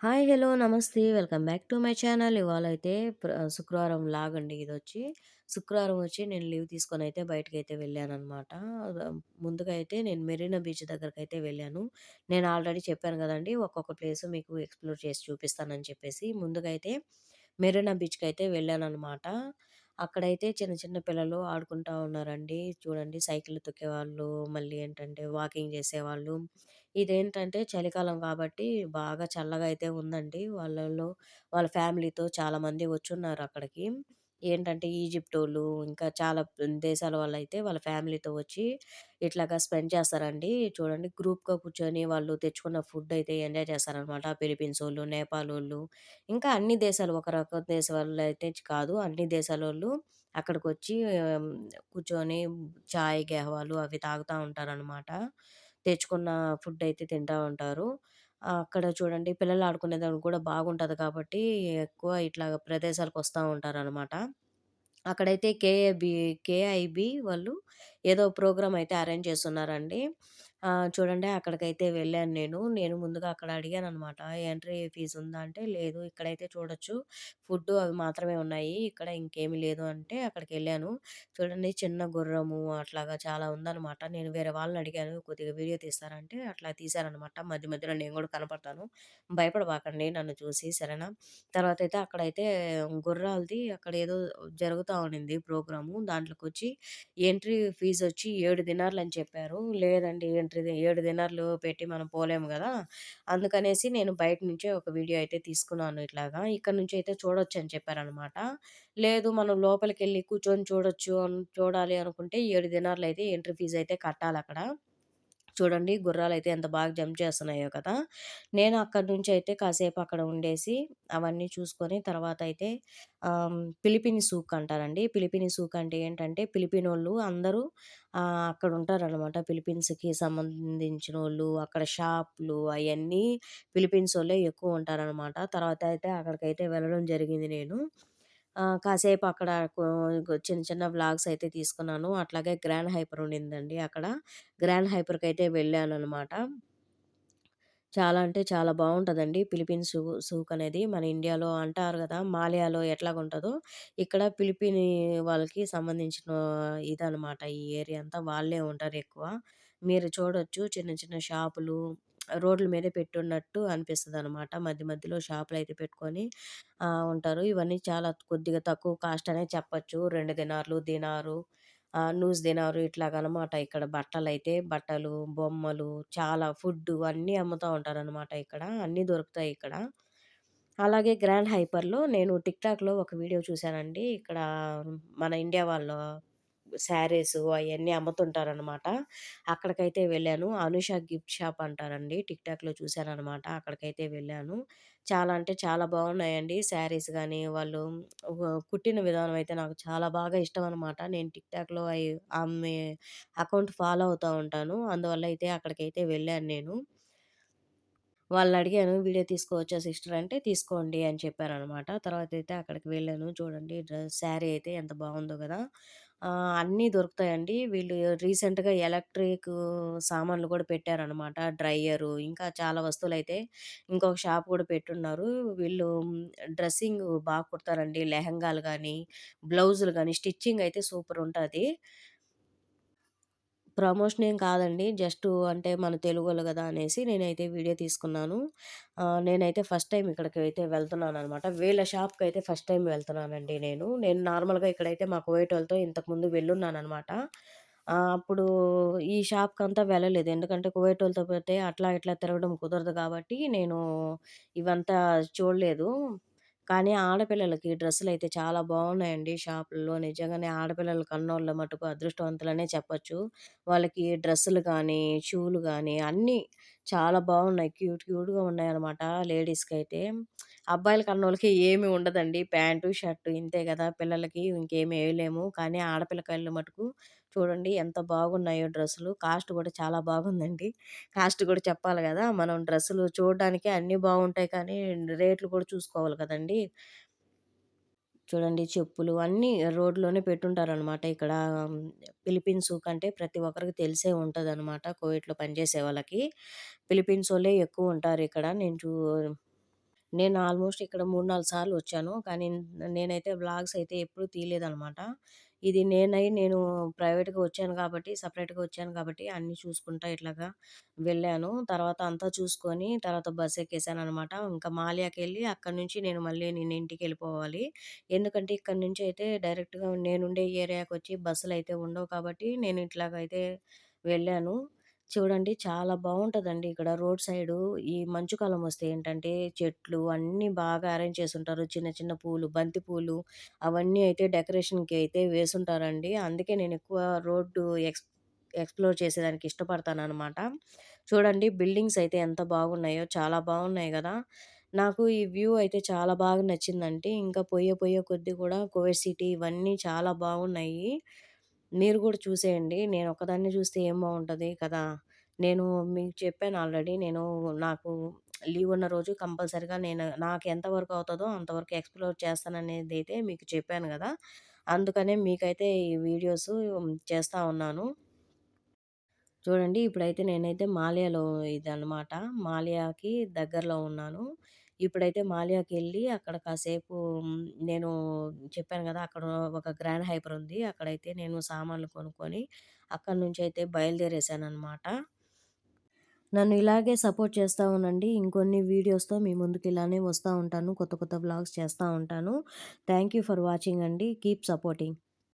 Hi! Hello! నమస్తే. Welcome back to my channel. ఇవాళైతే అయితే శుక్రవారం లాగ్ అండి వచ్చి శుక్రవారం వచ్చి నేను లీవ్ తీసుకొని అయితే బయటకైతే వెళ్ళాను అనమాట ముందుగా అయితే నేను మెరీనా బీచ్ దగ్గరకైతే వెళ్ళాను. నేను ఆల్రెడీ చెప్పాను కదండి ఒక్కొక్క ప్లేస్ మీకు ఎక్స్‌ప్లోర్ చేసి చూపిస్తానని చెప్పేసి. ముందుగా అయితే మెరీనా బీచ్కి అయితే వెళ్ళాను అనమాట అక్కడైతే చిన్న చిన్న పిల్లలు ఆడుకుంటా ఉన్నారండి. చూడండి సైకిల్ తొక్కేవాళ్ళు, మళ్ళీ ఏంటంటే వాకింగ్ చేసేవాళ్ళు. ఇదేంటంటే చలికాలం కాబట్టి బాగా చల్లగా అయితే ఉందండి. వాళ్ళలో వాళ్ళ ఫ్యామిలీతో చాలామంది వచ్చున్నారు అక్కడికి. ఏంటంటే ఈజిప్టోళ్ళు, ఇంకా చాలా దేశాల వాళ్ళైతే వాళ్ళ ఫ్యామిలీతో వచ్చి ఇట్లాగా స్పెండ్ చేస్తారండి. చూడండి గ్రూప్‌గా కూర్చొని వాళ్ళు తెచ్చుకున్న ఫుడ్ అయితే ఎంజాయ్ చేస్తారనమాట. పిలిపిన్స్ వాళ్ళు నేపాల్ వాళ్ళు ఇంకా అన్ని దేశాలు ఒక రకం వాళ్ళు అయితే కాదు. అన్ని దేశాల వాళ్ళు అక్కడికి వచ్చి కూర్చొని చాయ్, గెహవాలు అవి తాగుతూ ఉంటారనమాట. తెచ్చుకున్న ఫుడ్ అయితే తింటా ఉంటారు. అక్కడ చూడండి పిల్లలు ఆడుకునేదానికి కూడా బాగుంటుంది కాబట్టి ఎక్కువ ఇట్లా ప్రదేశాలకు వస్తూ ఉంటారనమాట. అక్కడైతే కేఏబి కేఐబీ వాళ్ళు ఏదో ప్రోగ్రాం అయితే అరేంజ్ చేస్తున్నారండి చూడండి అక్కడికైతే వెళ్ళాను నేను. నేను ముందుగా అక్కడ అడిగాననమాట. ఎంట్రీ ఫీజు ఉందా అంటే, లేదు ఇక్కడైతే చూడొచ్చు. ఫుడ్డు అవి మాత్రమే ఉన్నాయి. ఇక్కడ ఇంకేమి లేదు అంటే అక్కడికి వెళ్ళాను చూడండి చిన్న గుర్రము అట్లాగా చాలా ఉందనమాట. నేను వేరే వాళ్ళని అడిగాను కొద్దిగా వీడియో తీస్తారంటే అట్లా తీశారనమాట. మధ్య మధ్యలో నేను కూడా కనపడతాను. భయపడబాకండి నన్ను చూసి సరేనా. తర్వాత అయితే అక్కడైతే గుర్రాలది అక్కడ ఏదో జరుగుతూ ఉండింది ప్రోగ్రాము. దాంట్లోకి వచ్చి ఎంట్రీ ఫీజు వచ్చి ఏడు దినార్లు అని చెప్పారు. లేదండి ఎంట్రీ ఏడు దినార్లు పెట్టి మనం పోలేము కదా అందుకనేసి నేను బయట నుంచే ఒక వీడియో అయితే తీసుకున్నాను ఇట్లాగా. ఇక్కడ నుంచి అయితే చూడొచ్చు అని చెప్పారనమాట. లేదు మనం లోపలికి వెళ్ళి కూర్చొని చూడొచ్చు చూడాలి అనుకుంటే ఏడు దినార్లు అయితే ఎంట్రీ ఫీజు అయితే కట్టాలి అక్కడ చూడండి గుర్రాలు అయితే ఎంత బాగా జంప్ చేస్తున్నాయో కదా! నేను అక్కడి నుంచి అయితే కాసేపు అక్కడ ఉండేసి అవన్నీ చూసుకొని తర్వాత అయితే పిలిపిని సూక్ అంటారండి. పిలిపిని సూక్ అంటే ఏంటంటే పిలిపినోళ్ళు అందరూ అక్కడ ఉంటారనమాట. పిలిపిన్స్కి సంబంధించిన వాళ్ళు అక్కడ షాపులు పిలిపిన్స్ వాళ్ళే ఎక్కువ ఉంటారనమాట. తర్వాత అయితే అక్కడికైతే వెళ్ళడం జరిగింది నేను. కాసేపు అక్కడ చిన్న చిన్న వ్లాగ్స్ అయితే తీసుకున్నాను. అట్లాగే గ్రాండ్ హైపర్ ఉండిందండి అక్కడ. గ్రాండ్ హైపర్‌కైతే వెళ్ళాననమాట. చాలా అంటే చాలా బాగుంటుందండి ఫిలిపిన్ సూ సూక్ అనేది మన ఇండియాలో అంటారు కదా మాల్యాలో ఎట్లాగుంటుందో ఇక్కడ ఫిలిపిన్ వాళ్ళకి సంబంధించిన ఇదనమాట. ఈ ఏరియా అంతా వాళ్ళే ఉంటారు ఎక్కువ మీరు చూడొచ్చు చిన్న చిన్న షాపులు రోడ్ల మీదే పెట్టున్నట్టు అనిపిస్తదనమాట. మధ్య మధ్యలో షాపులయితే పెట్టుకొని ఉంటారు. ఇవన్నీ చాలా కొద్దిగా తక్కువ కాస్ట్ అనే చెప్పచ్చు రెండు దినార్లు, దినారు న్యూస్ దినారు ఇట్లాగనమాట. ఇక్కడ బట్టలైతే బట్టలు, బొమ్మలు, చాలా ఫుడ్డు అన్నీ అమ్ముతా ఉంటారనమాట ఇక్కడ. అన్నీ దొరుకుతాయి ఇక్కడ. అలాగే గ్రాండ్ హైపర్‌లో నేను టిక్‌టాక్‌లో ఒక వీడియో చూసానండి. ఇక్కడ మన ఇండియా వాళ్ళ శారీస్ అవన్నీ అమ్ముతుంటారనమాట. అక్కడికైతే వెళ్ళాను. అనుష గిఫ్ట్ షాప్ అంటారండి. టిక్‌టాక్‌లో అనమాట అక్కడికైతే వెళ్ళాను. చాలా అంటే చాలా బాగున్నాయండి. శారీస్ కానీ వాళ్ళు కుట్టిన విధానం అయితే నాకు చాలా బాగా ఇష్టం అనమాట నేను టిక్‌టాక్‌లో అయి ఆమె అకౌంట్ ఫాలో అవుతూ ఉంటాను. అందువల్ల అయితే అక్కడికైతే వెళ్ళాను నేను. వాళ్ళు అడిగాను వీడియో తీసుకోవచ్చా సిస్టర్ అంటే, తీసుకోండి అని చెప్పారనమాట. తర్వాతయితే అక్కడికి వెళ్ళాను. చూడండి డ్రెస్ శారీ అయితే ఎంత బాగుందో కదా అన్నీ దొరుకుతాయండి. వీళ్ళు రీసెంట్‌గా ఎలక్ట్రిక్ సామాన్లు కూడా పెట్టారనమాట. డ్రైయరు ఇంకా చాలా వస్తువులైతే ఇంకొక షాప్ కూడా పెట్టున్నారు. వీళ్ళు డ్రెస్సింగ్ బాగా కుడతారండి. లెహెంగాలు గానీ, బ్లౌజులు గానీ, స్టిచ్చింగ్ అయితే సూపరుంటది. ప్రమోషన్ ఏం కాదండి. జస్ట్ అంటే మన తెలుగోళ్ళు కదా అనేసి నేనైతే వీడియో తీసుకున్నాను. నేనైతే ఫస్ట్ టైమ్ ఇక్కడికైతే వెళ్తున్నాననమాట. వీళ్ళ అయితే ఫస్ట్ టైం వెళ్తున్నానండి నేను. నేను నార్మల్‌గా ఇక్కడైతే మా కువైటోళ్ళతో ఇంతకుముందు వెళ్ళున్నానమాట అప్పుడు ఈ షాప్కి అంతా వెళ్ళలేదు. ఎందుకంటే కువైటోళ్ళతో పోతే అట్లా ఇట్లా తిరగడం కుదరదు కాబట్టి నేను ఇవంతా చూడలేదు. కానీ ఆడపిల్లలకి డ్రెస్సులు అయితే చాలా బాగున్నాయండి షాపుల్లో. నిజంగానే ఆడపిల్లల కన్నోళ్ళ మటుకు అదృష్టవంతులనే చెప్పొచ్చు. వాళ్ళకి డ్రెస్సులు కానీ షూలు కానీ అన్నీ చాలా బాగున్నాయి క్యూట్ క్యూట్‌గా ఉన్నాయనమాట లేడీస్‌కైతే. అబ్బాయిల కన్నోళ్ళకి ఏమి ఉండదండి. ప్యాంటు, షర్టు ఇంతే గదా! పిల్లలకి ఇంకేమి ఎయలేము. కానీ ఆడపిల్లకాయలు మటుకు చూడండి ఎంత బాగున్నాయో డ్రెస్సులు. కాస్ట్ గూడా చాలా బాగుందండి. కాస్ట్ గూడా చెప్పాలి గదా! మనం డ్రెస్సులు చూడడానికి అన్నీ బావుంటాయి కానీ రేట్లు కూడా చూసుకోవాలి కదండీ! చూడండి చెప్పులు అన్నీ రోడ్‌లోనే పెట్టుంటారనమాట. ఇక్కడ ఫిలిప్పీన్స్ కంటే ప్రతి ఒక్కరికి తెలిసే ఉంటుంది అనమాట కువైట్‌లో పనిచేసే వాళ్ళకి. పిలిపిన్స్ వాళ్ళే ఎక్కువ ఉంటారు ఇక్కడ నేను చూ నేను ఆల్మోస్ట్ ఇక్కడ 3, 4 సార్లు వచ్చాను. కానీ నేనైతే బ్లాగ్స్ అయితే ఎప్పుడు తీయలేదనమాట. ఇది నేనై నేను ప్రైవేట్‌గా వచ్చాను కాబట్టి, సపరేట్గా వచ్చాను కాబట్టి అన్నీ చూసుకుంటా ఇట్లాగా వెళ్ళాను. తర్వాత అంతా చూసుకొని తర్వాత బస్ ఎక్కేసాననమాట. ఇంకా మాల్యాకెళ్ళి అక్కడి నుంచి నేను మళ్ళీ నేను ఇంటికి వెళ్ళిపోవాలి ఎందుకంటే ఇక్కడి నుంచి అయితే డైరెక్ట్‌గా నేనుండే బస్సులు అయితే ఉండవు కాబట్టి నేను ఇట్లాగైతే వెళ్ళాను. చూడండి చాలా బాగుంటుందండి ఇక్కడ రోడ్ సైడు. ఈ మంచు కాలం వస్తే ఏంటంటే చెట్లు అన్నీ బాగా అరేంజ్ చేసుంటారు. చిన్న చిన్న పూలు, బంతి పూలు అవన్నీ అయితే డెకరేషన్‌కి అయితే వేసుంటారండి. అందుకే నేను ఎక్కువ రోడ్డు ఎక్స్ ఎక్స్‌ప్లోర్ చేసేదానికి ఇష్టపడతాను అనమాట చూడండి బిల్డింగ్స్ అయితే ఎంత బాగున్నాయో చాలా బాగున్నాయి కదా నాకు ఈ వ్యూ అయితే చాలా బాగా నచ్చిందండి. ఇంకా పోయే పోయే కొద్ది కూడా కువైట్ సిటీ ఇవన్నీ చాలా బాగున్నాయి. మీరు కూడా చూసేయండి. నేను ఒక్కదాన్ని చూస్తే ఏం బాగుంటుంది కదా! నేను మీకు చెప్పాను ఆల్రెడీ. నేను నాకు లీవ్ ఉన్న రోజు కంపల్సరిగా నేను నాకు ఎంతవరకు అవుతుందో అంతవరకు ఎక్స్‌ప్లోర్ చేస్తాననేది అయితే మీకు చెప్పాను కదా అందుకనే మీకైతే ఈ వీడియోస్ చేస్తూ ఉన్నాను. చూడండి ఇప్పుడైతే నేనైతే మాల్యాలో ఇదన్నమాట మాల్యాకి దగ్గరలో ఉన్నాను. ఇప్పుడైతే మాల్యాకెళ్ళి అక్కడ కాసేపు నేను చెప్పాను కదా అక్కడ ఒక గ్రాండ్ హైపర్ ఉంది. అక్కడైతే నేను సామాన్లు కొనుక్కొని అక్కడి బయలుదేరేసాను అనమాట నన్ను ఇలాగే సపోర్ట్ చేస్తా ఉండండి. ఇంకొన్ని వీడియోస్‌తో మీ ముందుకు ఇలానే వస్తూ ఉంటాను. కొత్త కొత్త బ్లాగ్స్ చేస్తూ ఉంటాను. థ్యాంక్ యూ ఫర్ వాచింగ్ అండి. Keep supporting.